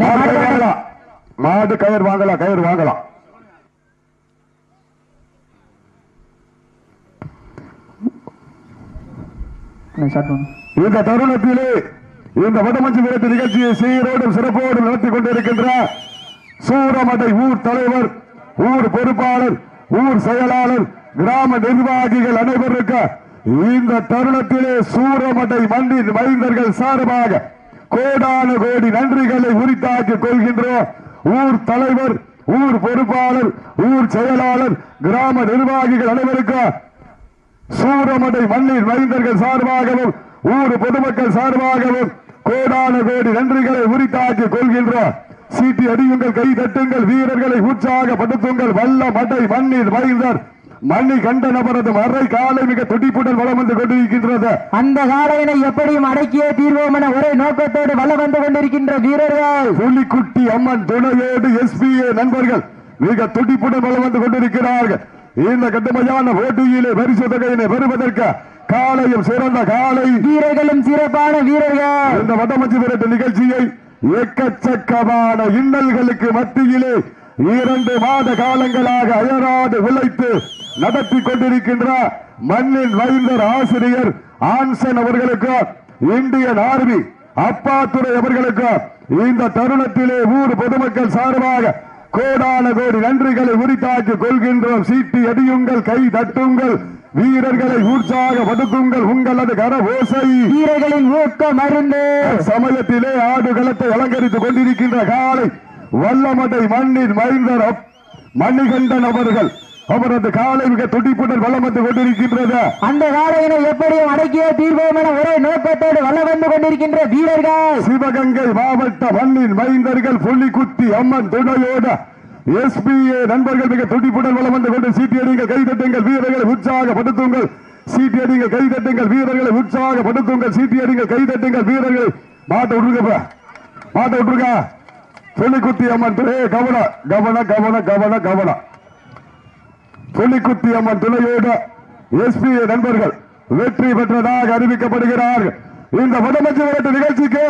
மாடு வாங்கலாம் மாடு கயிறு வாங்கலாம் கயிறு வாங்கலாம். இந்த தருணத்திலே இந்த வடமஞ்சு விரட்டு நிகழ்ச்சியை சீரோடும் சிறப்போடும் நடத்தி கொண்டிருக்கின்ற சூரமடை ஊர் தலைவர் ஊர் பொறுப்பாளர் ஊர் செயலாளர் கிராம நிர்வாகிகள் அனைவருக்கு இந்த தருணத்திலே சூரமடை மண்ணின் மைந்தர்கள் சார்பாக கோடான கோடி நன்றிகளை உரித்தாக்கிக் கொள்கின்றோம். ஊர் தலைவர் ஊர் பொறுப்பாளர் ஊர் செயலாளர் கிராம நிர்வாகிகள் அனைவருக்கும் சூரமடை மண்ணின் மைந்தர்கள் சார்பாகவும் ஊர் பொதுமக்கள் சார்பாகவும் கோடான கோடி நன்றிகளை உரித்தாக்கி கொள்கின்றோம். சீட்டி அடியுங்கள் கை தட்டுங்கள் வீரர்களை உற்சாகப்படுத்துங்கள். வல்ல மடை மண்ணில் மைந்தர் மண்ணி கண்ட நபரது மறை காலை மிக துடிப்புடன் வளம் வந்து கொண்டிருக்கின்றது. அந்த காலையினை எப்படியும் அடக்கியே தீர்வோம் என ஒரே நோக்கத்தோடு வலம் வந்து கொண்டிருக்கின்ற வீரர்கள். புலிக்குட்டி அம்மன் துணையோடு எஸ்பிஏ நண்பர்கள் மிக துடிப்புடன் வளம் வந்து கொண்டிருக்கிறார்கள். இந்த கடுமையான போட்டியிலே பரிசு தொகையினை பெறுவதற்கு காலையும் சிறந்த காலை வீரர்களும் சிறப்பான வீரர்கள். இந்த வடமஞ்சு விரட்டு நிகழ்ச்சியை எக்கச்சக்கமான இன்னல்களுக்கு மத்தியிலே இரண்டு மாத காலங்களாக அயராது உழைத்து நடத்தி கொண்டிருக்கின்ற மண்ணின் வைந்தர் ஆசிரியர் ஆன்சன் அவர்களுக்கு இந்தியன் ஆர்மி அப்பாத்துறை அவர்களுக்கு இந்த தருணத்திலே ஊர் பொதுமக்கள் சார்பாக கோடான கோடி நன்றிகளை உரித்தாக்கி கொள்கின்றோம். சீட்டி அடியுங்கள் கை தட்டுங்கள் வீரர்களை உற்சாகப்படுத்துங்கள் உங்களது கர ஓசை வீரர்களின் ஊக்க மருந்து சமயத்திலே ஆடுகளத்தை அலங்கரித்துக் கொண்டிருக்கின்ற காலை வல்லமடை மண்ணின் மைந்தர் மணிகண்டன் அவர்கள் அவரது காலை மிக துடிப்புடன் வலம் வந்து கொண்டிருக்கின்றது. அந்த காலையினை எப்படியும் அடக்கியே தீர்வோம் என ஒரே நோக்கத்தோடு வலம் வந்து கொண்டிருக்கின்ற வீரர்கள். சிவகங்கை மாவட்ட மண்ணின் மைந்தர்கள் புலிக்குத்தி அம்மன் துணையோடு எஸ்பிஏ நண்பர்கள் மிக துடிப்புடன் வலம் வந்து கொண்டு சீட்டியடிங்கள் கைதட்டுங்கள் வீரர்களை உற்சாகப்படுத்துங்கள். சீட்டியடிங்கள் கைதட்டுங்கள் வீரர்களை உற்சாகப்படுத்துங்கள். சீட்டியடிங்கள் கைதட்டுங்கள் வீரர்களை. மாட்ட விட்டுருங்க மாட்ட விட்டுருங்க புலிக்குத்தி அம்மன் துணை கவன கவன கவன கவன கவன புலிக்குத்தி அம்மன் துணையோடு எஸ்பி நண்பர்கள் வெற்றி பெற்றதாக அறிவிக்கப்படுகிறார்கள். இந்த முதலமைச்சர் நிகழ்ச்சிக்கு